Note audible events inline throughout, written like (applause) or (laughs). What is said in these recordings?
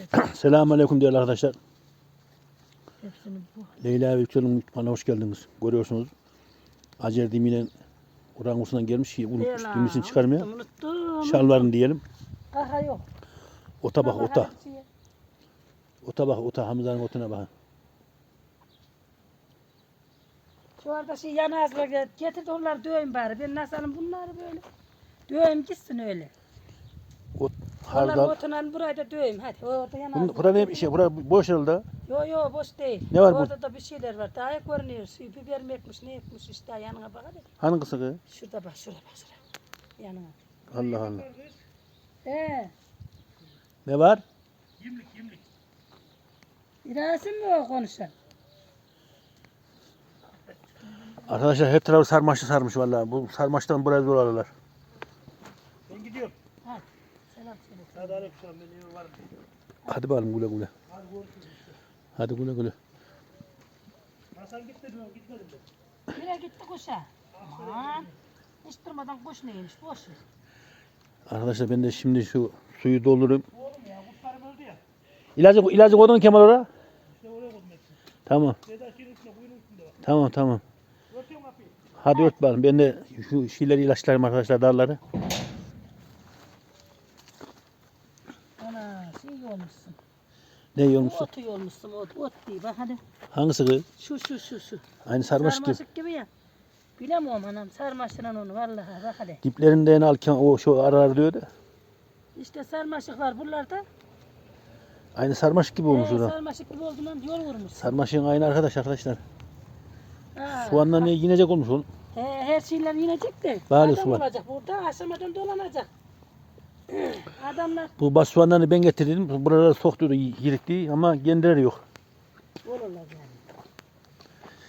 (coughs) Selamun Aleyküm değerli arkadaşlar. Leyla ve Yüksel'in mutfağına hoş geldiniz. Görüyorsunuz. Acer Dimi'yle orangusundan gelmiş unutmuş. Dimisini çıkarmaya. Şalvarını diyelim. Aha yok. Ota bak ota. Ota bak ota. Hamza'nın otuna bak. Şu arada şey yana az bak getir de onları döveyim bari. Ben nasıl bunları böyle. Döveyim gitsin öyle. Ot, Onları hardal. oturan burayı da döveyim hadi. Orada yana az Bun, bak. bura ne bir şey? Bura boş herhalde. Yo yo boş değil. Ne var bu- Orada da bir şeyler var. Daha görünüyor. Suyu biber mi ekmiş ne ekmiş işte yanına bak hadi. Hangisi kız? Şurada bak şurada bak şurada. Yanına. Allah Allah. He. Ne var? İrasim mi o konuşan? Arkadaşlar her tarafı sarmaşlı sarmış vallahi. Bu sarmaştan buraya zor alırlar. Ben gidiyorum. Hadi. Selam söyle. Hadi aleykümselam ben eve varım. Hadi bakalım güle güle. Hadi görüşürüz. Hadi güle güle. Hasan gitmedi mi? Gitmedim ben. Nereye gitti kuşa? Aman. Hiç durmadan kuş neymiş boş ver. Arkadaşlar ben de şimdi şu suyu doldurayım. Oğlum ya öldü ya. İlacı, ilacı koydun Kemal oraya? İşte oraya koydum hepsini. Tamam. Kuyunun üstünde var. Tamam tamam. Hadi ört bakalım. Ben de şu şeyleri ilaçlarım arkadaşlar darları. Ana şey olmuşsun. Ne yiyormuşsun? Otu yolmuşsun ot. Ot diye bak hadi. Hangisi kız? Şu şu şu şu. Aynı sarmaşık gibi. Sarmaşık gibi ya. Bilemiyorum anam sarmaşıran onu vallahi bak hadi. Diplerinden al Kemal- o şu arar diyor da. İşte sarmaşık var buralarda. Aynı sarmaşık gibi olmuş Ee, orada. sarmaşık gibi olduğundan yol vurmuş. Sarmaşığın aynı arkadaş arkadaşlar. Ha, Soğanlar ne yinecek olmuş oğlum. He, her şeyler yinecek de. Adam soğan. olacak burada aşamadan dolanacak. Adamlar Bu bas soğanlarını ben getirdim. Buralara soktuydu yirikti ama kendileri yok. olurlar yani.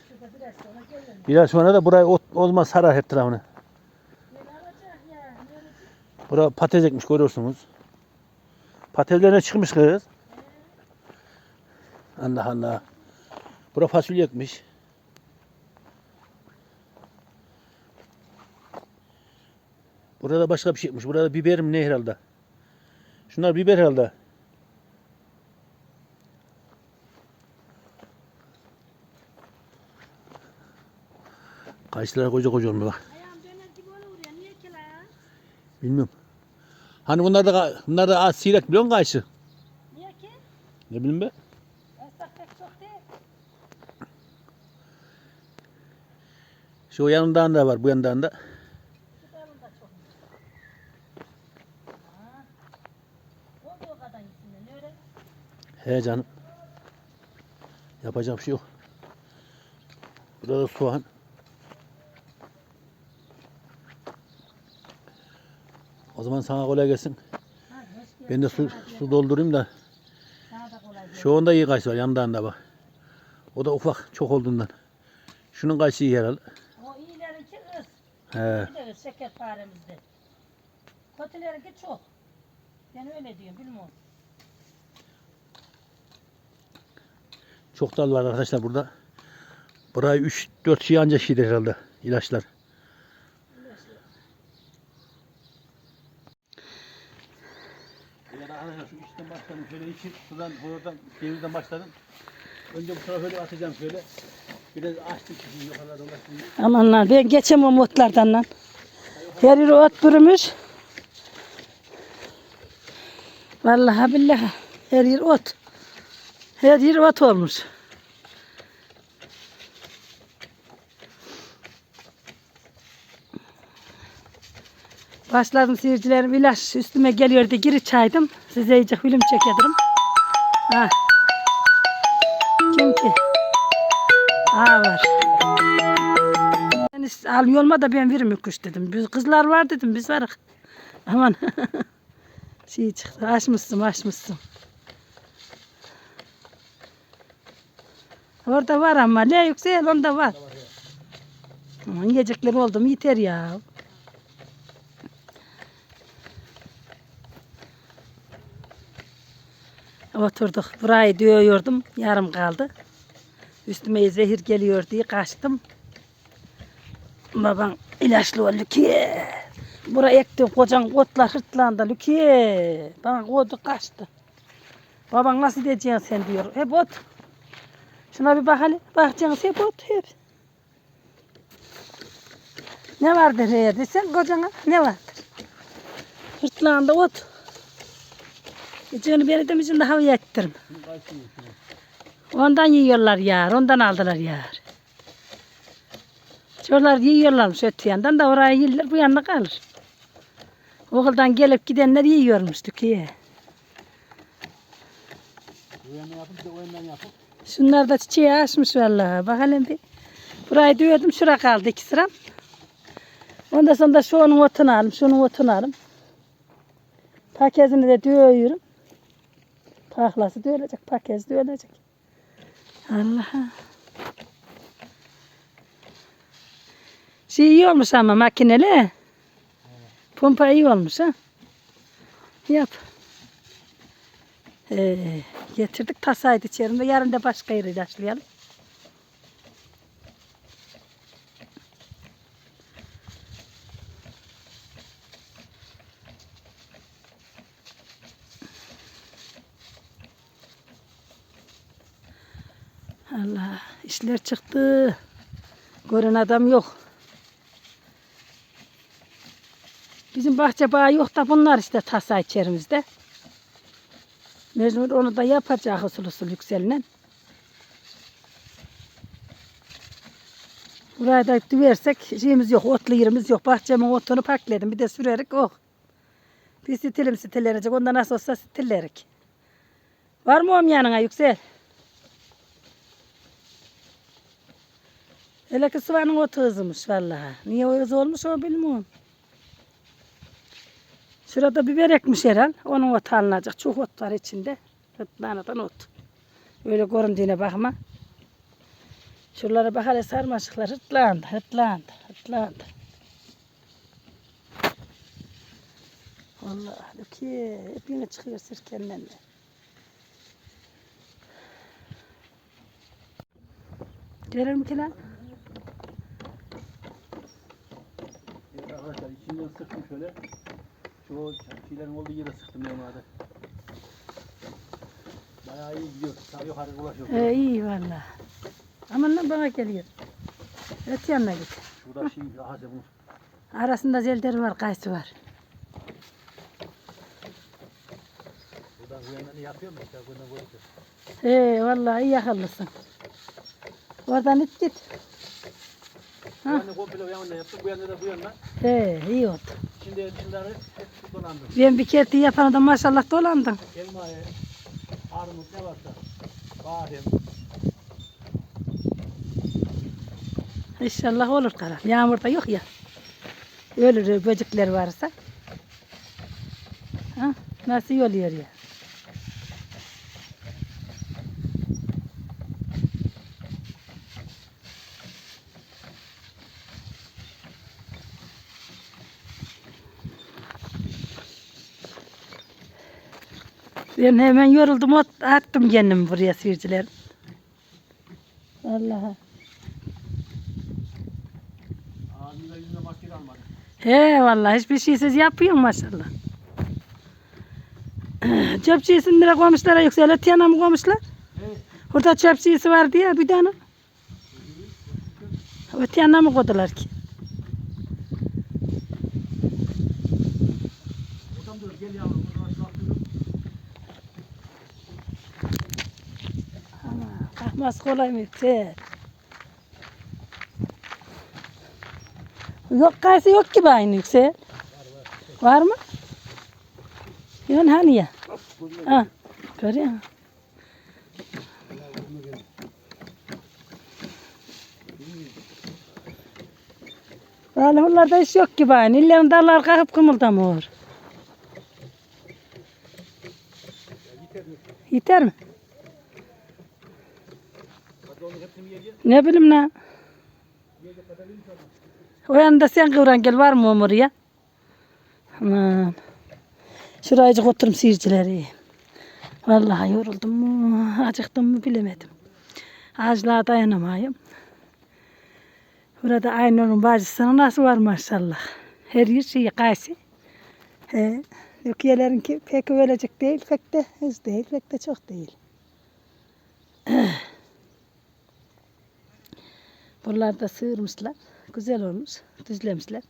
Şurada biraz sonra gelir. Biraz sonra da burayı ot, olmaz sarar hep tarafını. Ne alacak ya? Ne olacak? Bura patates ekmiş görüyorsunuz. Patateslerine çıkmış kız. Allah Allah. Bura fasulye ekmiş. Burada başka bir şey ekmiş. Burada biber mi ne herhalde? Şunlar biber herhalde. Kayısılar koca koca olmuyor bak. Bilmiyorum. Hani bunlar da bunlar da az siyrek biliyor musun kayısı? Niye ki? Ne bileyim be. Şu yanından da var bu yandan da. Şu dalında çok. Ha. Olduğu kadar gitsin de. Ne öyle? He canım. Yapacak bir şey yok. Burada soğan. O zaman sana kolay gelsin. Ben de su, su doldurayım da. Şu onda iyi kayısı var yandan da bak. O da ufak çok olduğundan. Şunun kayısı iyi herhalde. O iyilerinki ız. He. Iz şekerparemizde. Kötülerinki çok. Ben öyle diyorum bilmiyorum. Çok dal var arkadaşlar burada. Burayı 3-4 şey ancak şeydir herhalde ilaçlar. şu üstten başladım şöyle içi buradan denizden başladım. Önce bu tarafa öyle atacağım şöyle. Biraz dolaştım. Amanlar ben geçemem otlardan lan. Her yeri ot durmuş. Vallahi billahi her yer ot. Her yer ot olmuş. Başladım seyircilerim ilaç üstüme geliyordu geri çaydım. Size iyice film çekedim. Ha. Kim ki? Ha var. İs- al yolma da ben veririm kuş dedim. Biz kızlar var dedim biz varık. Aman. (laughs) şey çıktı açmışsın açmışsın. Orada var ama ne yüksel onda var. Aman yiyecekler oldu mu yeter ya. Oturduk. Burayı dövüyordum. Yarım kaldı. Üstüme zehir geliyor diye kaçtım. Babam ilaçlı oldu ki. Buraya ektim kocan otlar hırtlandı ki. Bana koydu kaçtı. Baban nasıl diyeceksin sen diyor. Hep ot. Şuna bir bak hele. Bakacaksın hep ot hep. Ne vardır her desen kocana ne vardır? Hırtlağında ot. De havaya ettirim. Şunu kaysın şunu. Ondan yiyorlar yar. Ondan aldılar yar. Çocuklar yiyorlarmış öte yandan da oraya yerler bu yanına kalır. Okuldan gelip gidenler yiyormuş Türkiye. Şunlar da çiçeği açmış vallahi. Bakalım bir. Burayı diyordum şura kaldı iki sıram. Ondan sonra da şu onun otunu alım, şunun otunu alım. Pakezini de dövüyorum. Pahlası dövülecek, pakez dövülecek. Allah'a. Şey iyi olmuş ama makineli. Pompa iyi olmuş ha. Yap. Ee, getirdik tasaydı içerisinde. Yarın da başka yere başlayalım. Allah işler çıktı. Gören adam yok. Bizim bahçe bağı yok da bunlar işte tasa içerimizde. Mecbur onu da yapacak usul usul yükselinen. Burayı da düversek şeyimiz yok, otlu yerimiz yok. Bahçemin otunu pakledim. Bir de sürerik oh. Bir stilim stillerecek. Onda nasıl olsa stillerik. Var mı om yanına yüksel? Hele ki sıvanın otu hızımış vallahi. Niye o hız olmuş o bilmiyorum. Şurada biber ekmiş herhal. Onun otu alınacak. Çok ot var içinde. Hıtlanatan ot. Öyle göründüğüne bakma. Şuralara bak hele sarmaşıklar hıtlandı, hıtlandı, hıtlandı. Vallahi ki hep yine çıkıyor sirkenden de. Gelir mi ki lan? Evet arkadaşlar içinden sıktım şöyle. Şu şeylerin olduğu yere sıktım yanlarda. Bayağı iyi gidiyor. Daha yukarı ulaşıyor. Ee, iyi vallahi. Aman lan bana geliyor. Öte yanına git. Şurada şey daha bunu. Arasında zelder var, kayısı var. Buradan bu yandan yapıyor mu işte? Buradan koyuyor. Ee, vallahi iyi akıllısın. Oradan it git. Yandan komple o yandan yaptım. Bu yandan da bu yandan. Ee, iyi oldu. İçinde içinde hep dolandım. Ben bir kere yapan da maşallah dolandım. Elma, e, armut ne varsa. Badem. İnşallah olur karar. Yağmur da yok ya. Ölür böcekler varsa. Ha, nasıl oluyor ya? Ben hemen yoruldum, at- attım kendimi buraya seyirciler. Allah'a. Ağzında yüzünde maske kalmadı. He vallahi hiçbir şeysiz yapıyor maşallah. Çöp şişesini nereye koymuşlar yoksa öyle mı koymuşlar? Evet. Orada çöp şişesi vardı ya bir tane. O tiyana mı koydular ki? Buradan dur gel yavrum. Buradan kalktırdım. Kalkmaz kolay mı? He. Yok kayısı yok gibi aynı yüksel. Var mı? Yok hani ya? Ha, görüyor musun? Vallahi onlarda iş yok gibi aynı. İllerin dallar kalkıp kımıldamıyor. Yeter mi? Hepsini yiyeceğiz. Ne bileyim ne? O yanında sen kıvran gel var mı Umur ya? Aman. Şurayıcık oturum seyircileri. Vallahi yoruldum mu, acıktım mı bilemedim. Ağaçlığa dayanamayım. Burada Aynur'un bacısının nasıl var maşallah. Her yer şey kayısı. He, Rukiye'lerinki pek ölecek değil, pek de hız değil, pek de çok değil. (clears throat) Buraları da sığırmışlar. Güzel olmuş. Düzlemişler.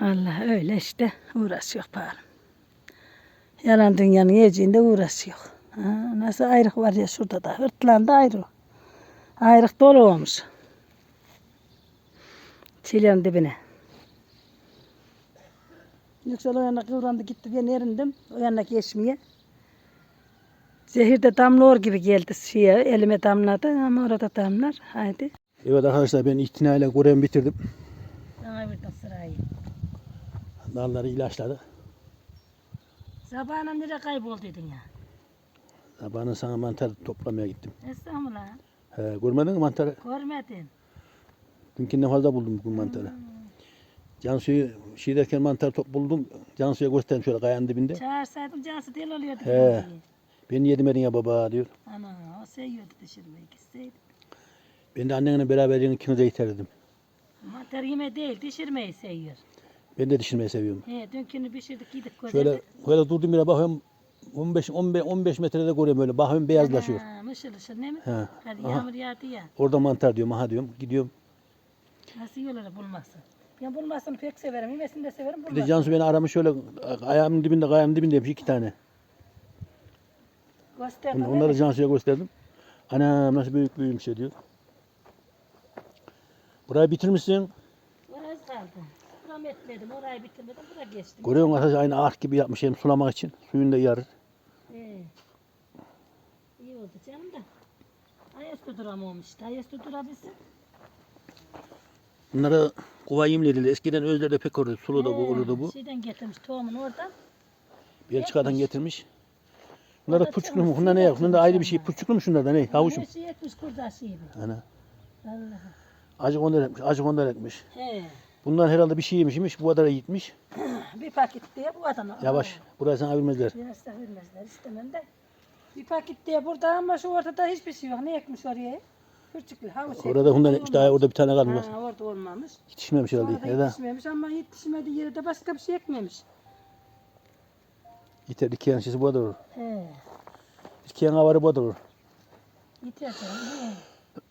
Allah öyle işte uğraşıyor bari. Yalan dünyanın yiyeceğinde uğraşıyor. Ha, nasıl ayrık var ya şurada da. Hırtlandı ayrı. Ayrık dolu olmuş. Çilenin dibine. Yüksel o yana kıvrandı gitti ben erindim. O yana geçmeye. Zehir de damlıyor gibi geldi şeye, elime damladı ama orada damlar. Haydi. Evet arkadaşlar ben itinayla goremi bitirdim. Sana bir sırayı. Dalları ilaçladı. Sabahına nereye kaybolduydun ya? Sabahına sana mantar toplamaya gittim. Estağfurullah. He, görmedin mi mantarı? Görmedin. Dünkünden fazla buldum bugün mantarı. Cansu'yu şey derken mantar top buldum. Cansu'ya gösterdim şöyle kayanın dibinde. Çağırsaydım cansı del oluyordu. He. Ben yedim edin ya baba diyor. Ana o seviyordu dışarımayı gitseydi. Ben de annenle beraber ikinize iterdim. Mantar yeme değil dişirmeyi seviyor. Ben de dişirmeyi seviyorum. He dünkünü pişirdik yedik güzel. Şöyle böyle durdum yere bakıyorum 15 15 15 metrede görüyorum böyle bakıyorum beyazlaşıyor. Ha, mışıl ışıl ne mi? He. Hadi Aha. yağmur yağdı ya. Orada mantar diyorum aha diyorum gidiyorum. Nasıl yiyorlar bulması? Ben bulmasını pek severim. Yemesini de severim. Bir de. Cansu beni aramış şöyle ayağımın dibinde ayağımın dibindeymiş iki tane. Göster On- bana. Onları Cansu'ya gösterdim. Ana nasıl büyük büyümüş diyor. Burayı bitirmişsin. Orası kaldı. Buram etmedim. Orayı bitirmedim. Bura geçtim. Görüyor musun arkadaş aynı ark gibi yapmış hem sulamak için. Suyunu da yarır. He. İyi oldu canım da. Ayakta duramamış işte. Ayakta durabilsin. Bunlara kuva yemlediler. Eskiden özlerde pek olurdu. Sulu da bu He, olurdu bu. Şeyden getirmiş tohumunu oradan. Belçika'dan Yetmiş. getirmiş. Bunlar da puçuklu mu? Bunlar ne ya? Bunlar da ayrı bir şey. Puçuklu mu şunlar da ne? Havuçum. Her şey etmiş kurda şeydi. Ana. Vallahi. Acı onlar etmiş. Acı onlar etmiş. He. Bunlar herhalde bir şey yemişmiş. Bu kadar gitmiş. (clears throat) Bir paket diye bu adana. Yavaş. Buraya sana vermezler. Biraz da vermezler istemem de. Bir paket diye burada ama şu ortada hiçbir şey yok. Ne ekmiş oraya? Küçük bir havuç ekmiş. Orada hundan Orada etmiş. Daha orada bir tane kalmış. Ha, orada olmamış. Yetişmemiş herhalde. Orada da yetişmemiş ama yetişmediği yere de başka bir şey ekmemiş. Yeter iki yan şişesi bu kadar olur. He. İki yan avarı bu kadar olur. Yeter canım.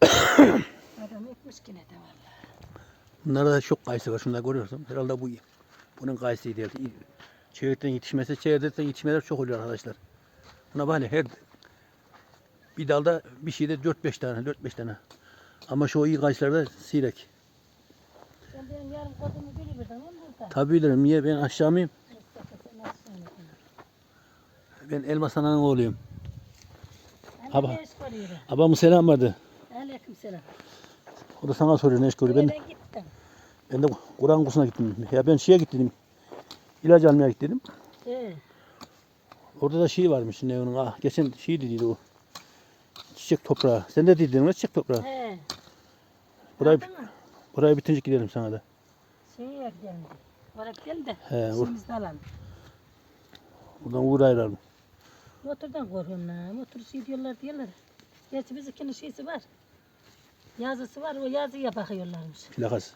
He. (coughs) Adam ekmiş yine de vallahi. Bunlarda da çok kayısı var. Şunları görüyorsun. Herhalde bu bunun kayısıydı. Yani. Çevirden yetişmesi, çevirden yetişmeler çok oluyor arkadaşlar. Buna böyle her bir dalda bir şeyde 4-5 tane, 4-5 tane. Ama şu iyi kayısılarda sirek. Sen benim yarım kodumu bilirdin ama burada. Tabii bilirim. Niye ben aşağı mıyım? Ben Elmas Ana'nın oğluyum. Aba. Babamın selam vardı. Aleyküm selam. O da sana soruyor ne iş görüyor. Ben, Ben gittim. ben de Kur'an kursuna gittim. Ya ben şeye gittim. İlaç almaya gittim. He. Orada da şey varmış ne onun ah geçen şey dediydi o. Çiçek toprağı. Sen de dedin mi çiçek toprağı? He. Burayı, burayı bitince gidelim sana da. Şeye gidelim. Oraya gidelim de. He. İşimizi alalım. Buradan uğrayalım. Motordan korkuyorum lan. Motor şey diyorlar diyorlar. Gerçi bizimkinin şeysi var. Yazısı var. O yazıya bakıyorlarmış. Plakas.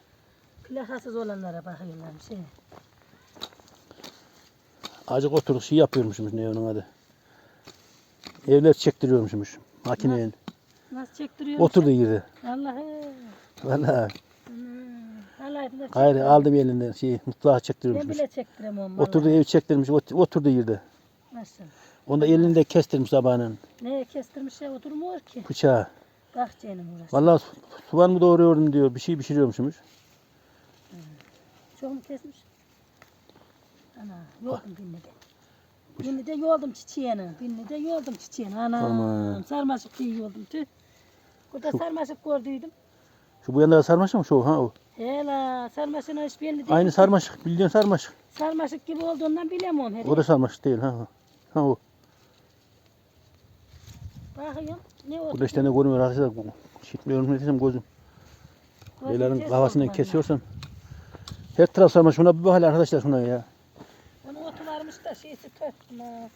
Plakasız olanlara bakıyorlarmış. He. Acık oturduk şey yapıyormuşmuş ne onun adı. Evler çektiriyormuşmuş. Makineyle. Nasıl çektiriyor? Oturdu yerde. Allah'ım. Valla. Allah'ım. Gayrı aldım elinden şey mutfağa Ben çektiriyormuşmuş. bile çektiremem. Oturdu ev çektirmiş ot- oturdu yerde. Nasıl? Onda elinde kestirmiş sabahın Neye kestirmiş ya oturmuyor ki. bıçağı. Bak canım uğraş. Vallahi soğan mı doğruyorum diyor. Bir şey pişiriyormuşmuş. Çok mu kesmiş? Ana yoldum binni de. Binni de yoldum çiçeğini. Binni de yoldum çiçeğini. Ana Aman. sarmaşık diye yoldum tüh. Burada sarmaşık gördüydüm. Şu bu yanda sarmaşık mı şu ha o? Hela sarmaşığına hiç belli değil. Aynı sarmaşık. Bildiğin sarmaşık. Sarmaşık gibi olduğundan bilemiyorum. Hele. O da sarmaşık değil ha. Ha o. Bakıyorum. Ne oldu? İşte ne görmüyor arkadaşlar. Şitmiyorum ne desem gözüm. Beylerin vallahi. kesiyorsam. Her taraf sarmaşık. Şuna bir bak hele arkadaşlar şuna ya. Onun otu varmış da şeysi törtme.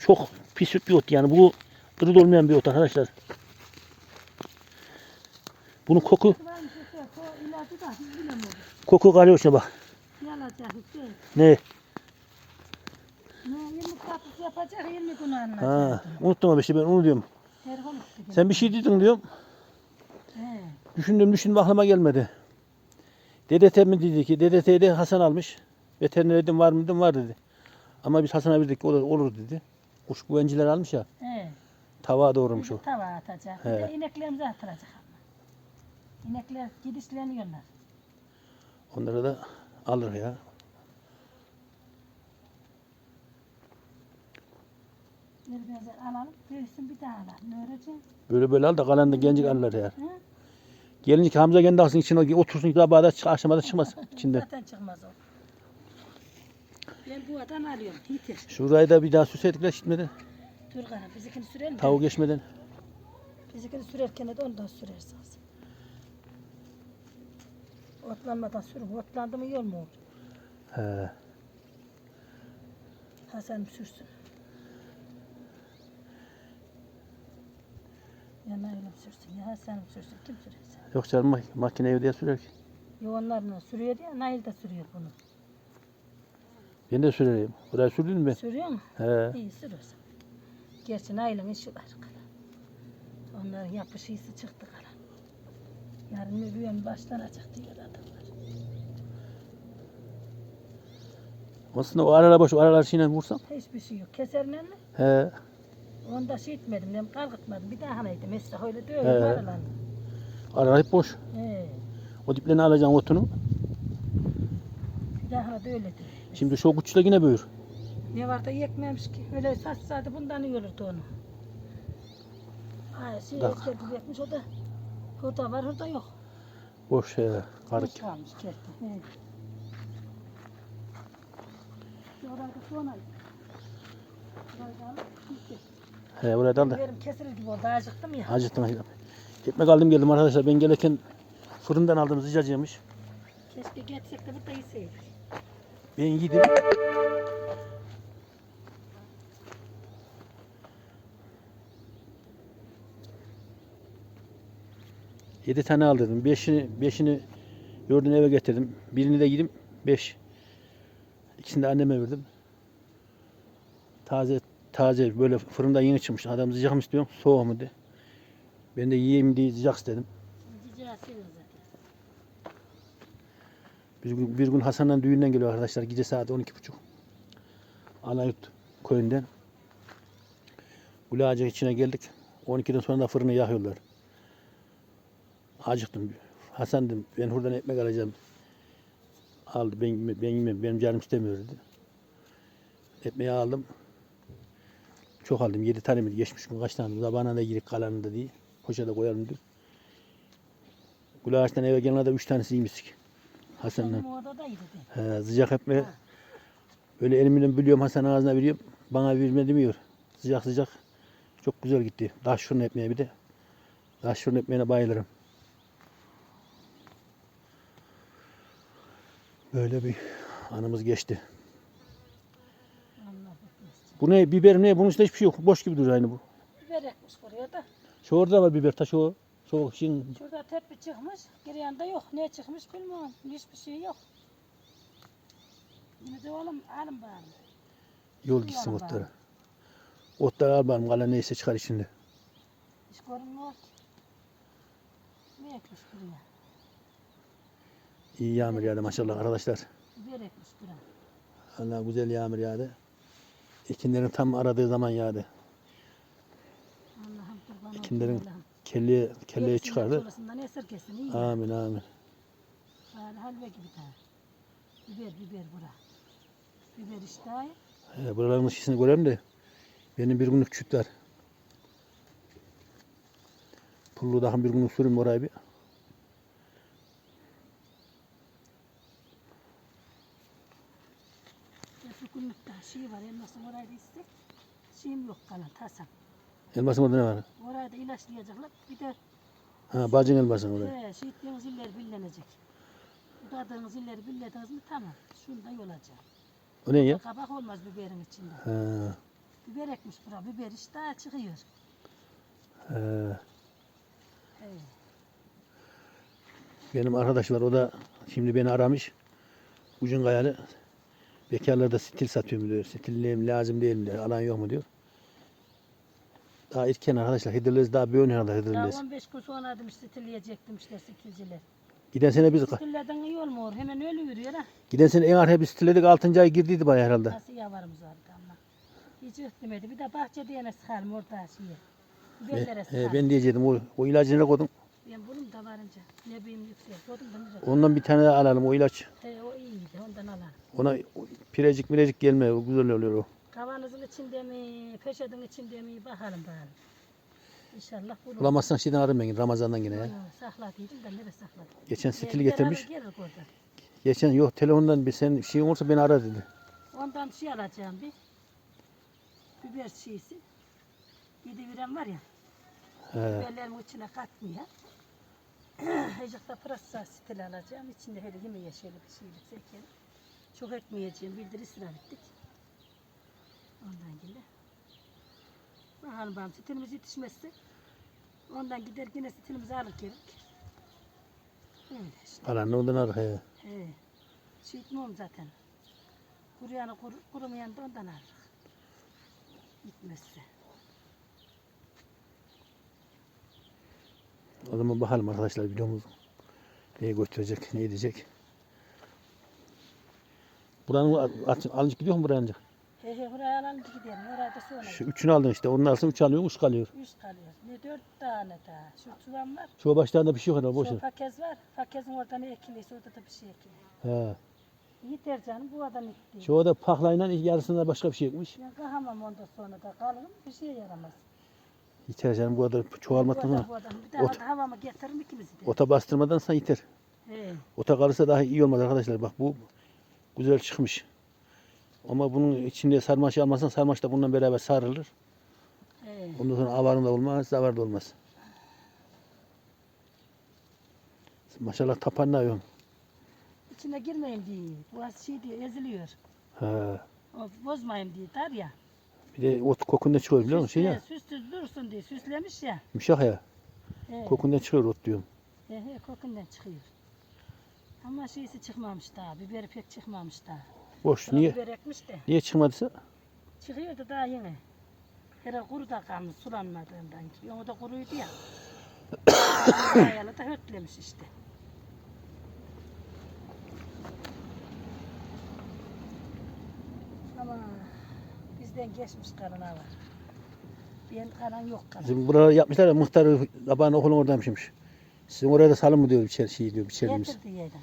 Çok pis bir ot yani. Bu ırıl olmayan bir ot arkadaşlar. Bunun koku. Koku kalıyor şuna bak. Hüseyin. Ne? Yapacak yirmi gün anlayacak. Ha, unuttum ama işte ben onu diyorum. Sen bir şey dedin diyorum. He. Düşündüm düşündüm aklıma gelmedi. DDT mi dedi ki DDT'yi de Hasan almış. Veteriner dedim var mı dedim var dedi. Ama biz Hasan'a verdik olur, olur dedi. Kuş güvenciler almış ya. He. Tava doğurmuş o. Tava atacak. Bir He. de ineklerimizi attıracak ama. İnekler gidişleniyorlar. Onları da alır ya. Nereden alalım? Büyüsün bir daha alalım. Ne öğreteceğim? Böyle böyle al da kalan da gencik alırlar. Hı? Gelince Hamza kendi alsın içine otursun tabağa çık- akşama da çıkmaz (laughs) içinde. Zaten çıkmaz o. Ben bu adam alıyorum. Yeter. Şurayı da bir daha süsledik de gitmeden. Dur kana bizikini sürelim. Tavuk geçmeden. Bizikini sürerken de ondan sürersiniz. Otlanmadan sürün. Otlandı mı yol mu olur? He. Hasan sürsün. Ya Nail'im sürsün ya Hasan'ım sürsün. Kim sürerse. Yok canım mak- makine evde sürer ki. Ya onlarla sürüyor ya Nail de sürüyor bunu. Ben de sürerim. Buraya sürdün mü? Sürüyor mu? He. İyi sürüyorsun. Gerçi Nail'in işi var. Onların yapış iyisi çıktı kalan. Yarın mübüyen başlanacak diyor adamlar. Aslında o aralar boş, o aralar şeyle vursam. Hiçbir şey yok. Keserle mi? He. Onda şey etmedim, nem kalkıtmadım. Bir daha neydi? Mesela öyle He. diyor, aralandı. Aralar hep boş. He. O diplerini alacaksın otunu. Bir daha da öyle diyor. Şimdi şu küçükle yine büyür. Ne var da yekmemiş ki. Öyle saçsaydı bundan iyi olurdu onu. Ay şey Bak. eski yekmiş o da. Orada var orada yok. Boş he. Karık. Boş kalmış kerti. He. Orada sonra. He dal da. Benim kesilir gibi oldu. Acıktım ya. Acıttım acıttım. Ekmek aldım geldim arkadaşlar. Ben gelirken fırından aldığım sıcacıymış. Keşke geçsek de burada yeseydik. Ben yedim. Yedi tane al dedim. Beşini, beşini gördüm eve getirdim. Birini de yedim. Beş. İkisini de anneme verdim. Taze taze böyle fırında yeni çıkmış. Adam sıcak mı istiyor? Soğuk mu de. Ben de yiyeyim diye sıcak istedim. Bir gün, bir gün Hasan'ın düğünden geliyor arkadaşlar. Gece saat 12.30. Alayut köyünden. Gülağacı içine geldik. 12'den sonra da fırını yakıyorlar. Acıktım. Hasan dedim ben buradan ekmek alacağım. Aldı ben, ben yemem benim canım istemiyor dedi. Ekmeği aldım. Çok aldım. 7 tane mi geçmiş gün kaç tane. Zabana da yedik kalanını da diye. Poşete koyalım dedim. Gülağaç'tan eve gelene de 3 tanesi yemiştik. Hasan'la. Orada da. He, sıcak ekmeği. Öyle elimle biliyorum Hasan ağzına veriyorum. Bana verme demiyor. Sıcak sıcak. Çok güzel gitti. Taş fırın ekmeği bir de. Taş fırın ekmeğine bayılırım. Böyle bir anımız geçti. Bu ne? Biber ne? Bunun içinde hiçbir şey yok. Boş gibi duruyor aynı bu. Biber ekmiş buraya da. Şu orada var biber taşı o. Soğuk şeyin. Şurada tepe çıkmış. Geri yanda yok. Ne çıkmış bilmiyorum. Hiçbir şey yok. Yine de oğlum alın bari. Yol gitsin otları. Otları al bakalım. Kalan neyse çıkar içinde. Hiç görünmüyor ki. Ne ekmiş buraya? İyi yağmur yağdı maşallah arkadaşlar. Biber ekmiş buraya. Allah güzel yağmur yağdı. Ekinlerin tam aradığı zaman yağdı. Allah'ım kurban olsun Allah'ım. kelleyi, kelleyi Hepsinden, çıkardı. çoğusundan esirgesin. iyi. Amin amin. Bari halve gibi daha. Biber biber bura. Biber işte. He, buraların şişini görelim de benim bir günlük çüt var. Pullu daha bir günlük sürüm oraya. Bir günlük daha şey var. Elmasın orayı da istek. Şeyim yok kalan tasam. Elmasın orada ne var? Orayı da ilaçlayacaklar. Bir de Ha bacın elmasın orada. He, şehitliğiniz iller billenecek. Budadığınız illeri billediniz mi tamam. Şunda yolacak. O ne ya? Kabak olmaz biberin içinde. Ha, Biber ekmiş bura. Biber işte çıkıyor. he. He. Benim arkadaş var o da Şimdi beni aramış. Ucun kayalı. Bekarlarda stil satıyorum diyor. Stillerim lazım değil mi diyor. Alan yok mu diyor. Daha erken arkadaşlar. Hidroliz daha büyüğün herhalde Daha hidroliz. 15 gün sonra demiş stilleyecek demişler stilciler. Giden sene biz Stillerden iyi olmuyor. Hemen öyle yürüyor ha. giden sene en arkaya biz stilledik 6. ay girdiydi bayağı herhalde. Nasıl yavarımız vardı ama. Hiç ötlemedi. Bir de bahçede yine sıkarım orada şeye. He, sıkarım. ben diyecektim o, o ilacını koydum. Ben da varınca. Ne bileyim yüksek. Koydum da nereye? Ondan bir tane daha alalım o ilaç. He, o iyiydi. Ondan alalım. Ona pirecik mirecik gelmiyor. O güzel oluyor o. Kavanozun içinde mi, peşetin içinde mi bakalım bakalım. İnşallah bulur. Bulamazsan şeyden ararım ben Ramazan'dan yine ya. Sakladıydım da nereye sakladım? Geçen stil getirmiş. gelir. Geçen yok telefondan bir senin şeyin olursa beni ara dedi. Ondan şey alacağım bir. Biber şeysi. Yedi viren var ya. He. Biberlerimin içine katmıyor. (clears throat) Da pırasa stil alacağım. İçinde hele yemeğe şöyle bir şeylik zeker. Çok etmeyeceğim. Bildir ısrar ettik. Ondan gele. Bakalım bakalım stilimiz yetişmezse. Ondan gider yine stilimizi alır gerek. Öyle işte. Alan ondan ara. He. Şey etmiyorum zaten. Kuruyanı kur, kurumayanı da ondan alırız. Gitmezse. O zaman bakalım arkadaşlar videomuz neye götürecek, ne edecek. Buranın aç, alınca gidiyor mu buraya ancak? He he buraya ki gidelim. Oraya da sonra. Şu üçünü aldın işte. Onun arasında üç alıyor, üç kalıyor. Üç kalıyor. Ne dört tane daha. Şu çuvam var. Şu başlarında bir şey yok boş Şu ver. pakez var. Pakezin orada ne ekiliyse orada da bir şey ekili. He. Yeter canım bu adam ekti. Şu da paklayla yarısında başka bir şey ekmiş. Ben kahamam ondan sonra da kalırım bir şeye yaramaz. Yeter canım bu kadar bu çoğalmadan adam, sonra. bu adam. Bir daha Ot- da havama getiririm ikimizi de. Ota bastırmadan sen yeter. He. Ota kalırsa daha iyi olmaz arkadaşlar. Bak bu güzel çıkmış. Ama bunun içinde sarmaş almazsan sarmaş da bununla beraber sarılır. He. Ondan sonra avarın da olmaz, zavar da olmaz. Maşallah tapanla yok. İçine girmeyeyim diye. Bu şey diye eziliyor. He. O bozmayayım diye dar ya. Bir de ot kokundan çıkıyor biliyor musun? Şey ya, dursun diye süslemiş ya. yumuşak ya. He. Kokundan çıkıyor ot diyorum. He he kokundan çıkıyor. Ama şeysi çıkmamış daha. Biberi pek çıkmamış daha. Boş. Niye? Niye? Biber ekmiş de. Niye çıkmadıysa? Çıkıyordu daha yeni. Herhalde kuru da kalmış sulanmadığından ki. Onu da kuruydu ya. (coughs) Dayalı da hötlemiş işte. Ama bizden geçmiş karına var. Ben karan yok karan. Bizim buraları yapmışlar ya muhtar babanın okulun oradaymışmış. Sizin oraya da salın mı diyor içeri şey diyor içerimiz. Getirdi yedim.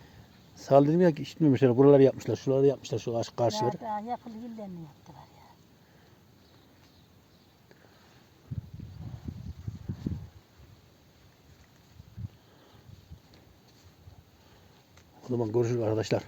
Sal dedim ya işitmemişler. Buraları yapmışlar. Şuraları yapmışlar şu karşı karşıları. Daha, daha yapılı yıllarını yaptılar ya. O zaman görüşürüz arkadaşlar.